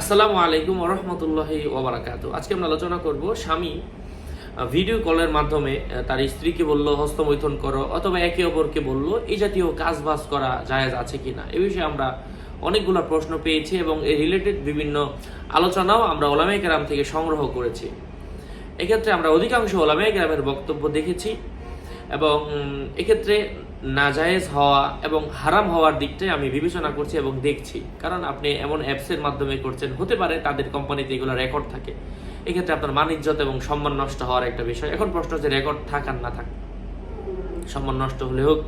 আসসালামু আলাইকুম ওরহমতুল্লাহি ওবরাকাত আজকে আমরা আলোচনা করব স্বামী ভিডিও কলের মাধ্যমে তার স্ত্রীকে বলল, হস্তমৈথন করো, অথবা একে অপরকে বলল, এই জাতীয় কাজ বাজ করা জায়েজ আছে কিনা? এ বিষয়ে আমরা অনেকগুলো প্রশ্ন পেয়েছি এবং এই রিলেটেড বিভিন্ন আলোচনাও আমরা ওলামাই কেরাম থেকে সংগ্রহ করেছি। এক্ষেত্রে আমরা অধিকাংশ ওলামাই গ্রামের বক্তব্য দেখেছি এবং এক্ষেত্রে নাজায়েজ হওয়া এবং হারাম হওয়ার দিকটাই আমি বিবেচনা করছি এবং দেখছি। কারণ আপনি এমন অ্যাপসের মাধ্যমে করছেন, হতে পারে তাদের কোম্পানিতে এগুলো রেকর্ড থাকে। এক্ষেত্রে আপনার মানিজ্যত এবং সম্মান নষ্ট হওয়ার একটা বিষয়। এখন প্রশ্ন হচ্ছে রেকর্ড থাক আর না থাক। সম্মান নষ্ট হলে হোক।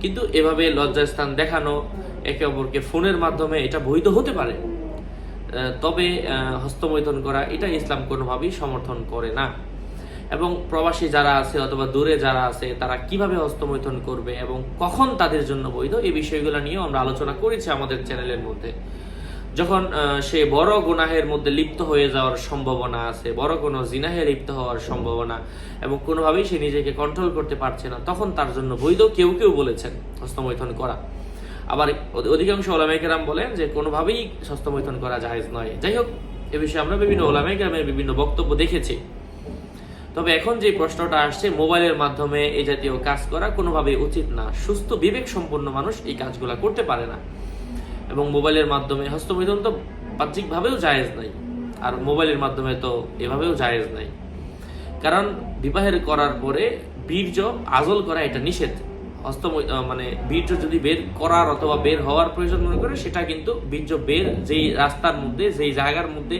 কিন্তু এভাবে লজ্জাস্থান দেখানো, একে অপরকে ফোনের মাধ্যমে এটা বৈধ হতে পারে। তবে হস্তমৈথুন করা, এটা ইসলাম কোনোভাবেই সমর্থন করে না। এবং প্রবাসী যারা আছে অথবা দূরে যারা আছে, তারা কীভাবে হস্তমৈথন করবে এবং কখন তাদের জন্য বৈধ, এই বিষয়গুলো নিয়েও আমরা আলোচনা করেছি আমাদের চ্যানেলের মধ্যে। যখন সে বড় গুনাহের মধ্যে লিপ্ত হয়ে যাওয়ার সম্ভাবনা আছে, বড় কোনো জিনাহে লিপ্ত হওয়ার সম্ভাবনা, এবং কোনোভাবেই সে নিজেকে কন্ট্রোল করতে পারছে না, তখন তার জন্য বৈধ কেউ কেউ বলেছেন হস্তমৈথন করা। আবার অধি- অধিকাংশ ওলামাইকেরাম বলেন যে কোনোভাবেই হস্তমৈথন করা জাহেজ নয়। যাই হোক, এ বিষয়ে আমরা বিভিন্ন ওলামাইকেরামের বিভিন্ন বক্তব্য দেখেছি। তবে এখন যে প্রশ্নটা আসছে, মোবাইলের মাধ্যমে এই জাতীয় কাজ করা কোনোভাবে উচিত না। সুস্থ বিবেক সম্পন্ন মানুষ এই কাজগুলা করতে পারে না। এবং মোবাইলের মাধ্যমে হস্তমৈথুন তো বাহ্যিকভাবেও জায়েজ নাই। আর মোবাইলের মাধ্যমে তো এভাবেও জায়েজ নাই। কারণ বিবাহের করার পরে বীর্য আজল করা এটা নিষেধ। হস্ত মানে বীর্য যদি বের করার অথবা বের হওয়ার প্রয়োজন মনে করে, সেটা কিন্তু বীর্য বের যেই রাস্তার মধ্যে, যেই জায়গার মধ্যে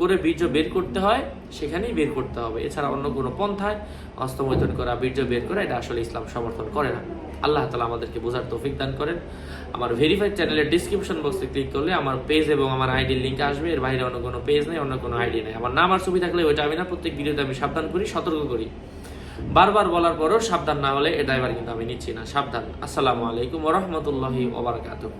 করে বীর্য বের করতে হয়, সেখানেই বের করতে হবে। এছাড়া অন্য কোনো পন্থায় হস্তমৈথুন করা, বীর্য বের করা, এটা আসলে ইসলাম সমর্থন করে না। আল্লাহ তালা আমাদেরকে বোঝার তৌফিক দান করেন। আমার ভেরিফাইড চ্যানেলের ডিসক্রিপশন বক্সে ক্লিক করলে আমার পেজ এবং আমার আইডির লিঙ্ক আসবে। এর বাইরে অন্য কোনো পেজ নেই, অন্য কোনো আইডি নেই। আমার নাম আর ছবি থাকলে ওইটা আমি না, প্রত্যেক ভিডিওতে আমি সাবধান করি, সতর্ক করি। বারবার বলার পরও সাবধান না হলে এটা এবার কিন্তু আমি নিচ্ছি না। সাবধান। আসসালামু আলাইকুম ওরহমতুল্লাহি ওবরাকাতুহ